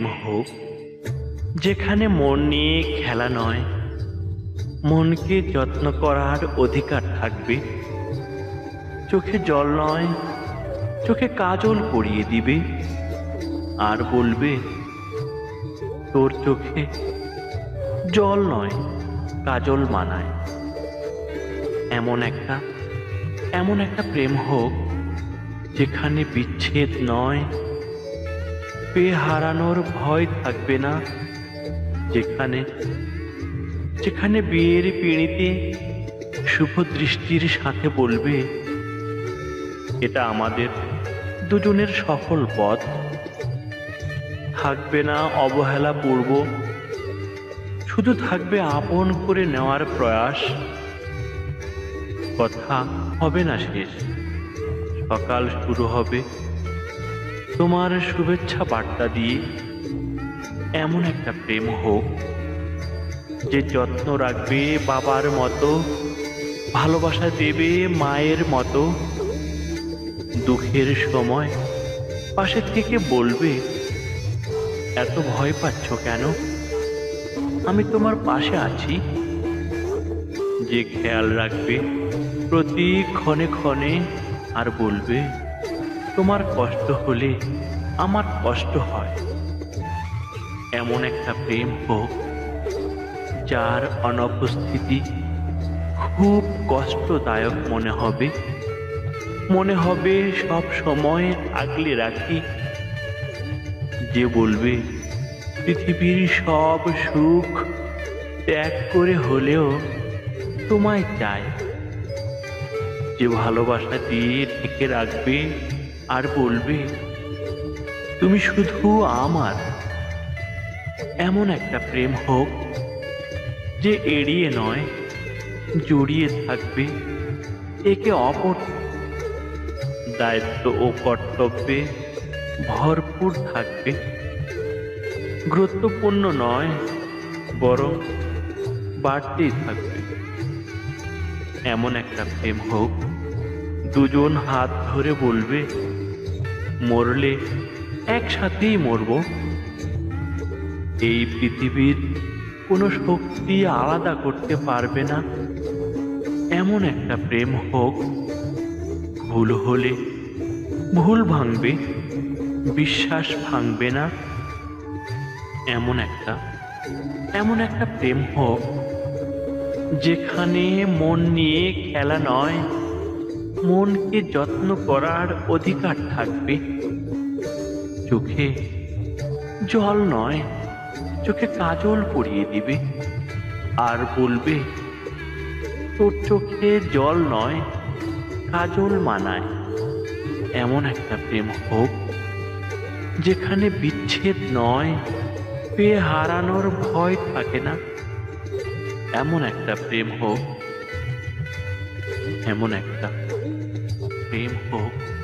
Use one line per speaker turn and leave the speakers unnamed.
হোক, যেখানে মন নিয়ে খেলা নয়, মনকে যত্ন করার অধিকার থাকবে। চোখে জল নয়, চোখে কাজল পরিয়ে দিবে, আর বলবে, তোর চোখে জল নয়, কাজল মানায়। এমন একটা এমন একটা প্রেম হোক, যেখানে বিচ্ছেদ নয় পেয়ে হারানোর ভয় থাকবে না। যেখানে যেখানে বিয়ের পিঁড়িতে শুভ দৃষ্টির সাথে বলবে, এটা আমাদের দুজনের সফল পথ। থাকবে না অবহেলা পূর্ব। শুধু থাকবে আপন করে নেওয়ার প্রয়াস। কথা হবে না শেষ। সকাল শুরু হবে। তোমার শুভেচ্ছা বার্তা দিয়ে এমন একটা প্রেম হোক যে যত্ন রাখবে বাবার মতো, ভালোবাসা দেবে মায়ের মতো, দুঃখের সময় পাশে থেকে বলবে, এত ভয় পাচ্ছ কেন? আমি তোমার পাশে আছি। যে খেয়াল রাখবে প্রতি ক্ষণে ক্ষণে আর বলবে তোমার কষ্ট হলে আমার কষ্ট হয়। এমন একটা প্রেম হোক, যার অনুপস্থিতি খুব কষ্টদায়ক মনে হবে। মনে হবে সব সময় আগলে রাখি। যে বলবে, পৃথিবীর সব সুখ ত্যাগ করে হলেও তোমায় চাই যে ভালোবাসা দিয়ে ঢেকে রাখবে আর বলবে, তুমি শুধু আমার। এমন একটা প্রেম হোক যে এড়িয়ে নয়, জড়িয়ে থাকবে একে অপর। দায়িত্ব ও কর্তব্যে ভরপুর থাকবে। গুরুত্বপূর্ণ নয়, বরং বাড়তেই থাকবে। এমন একটা প্রেম হোক, দুজন হাত ধরে বলবে মরলে একসাথেই মরব। এই পৃথিবীর কোনো শক্তি আলাদা করতে পারবে না। এমন একটা প্রেম হোক। ভুল হলে ভুল ভাঙবে, বিশ্বাস ভাঙবে না। এমন একটা এমন একটা প্রেম হোক, যেখানে মন নিয়ে খেলা নয়। মনকে যত্ন করার অধিকার থাকবে। চোখে জল নয়, চোখে কাজল পরিয়ে দিবে। আর বলবে, তোর চোখে জল নয়, কাজল মানায়। এমন একটা প্রেম হোক, যেখানে বিচ্ছেদ নয়, পেয়ে হারানোর ভয় থাকে না। এমন একটা প্রেম হোক এমন একটা প্রেম হোক।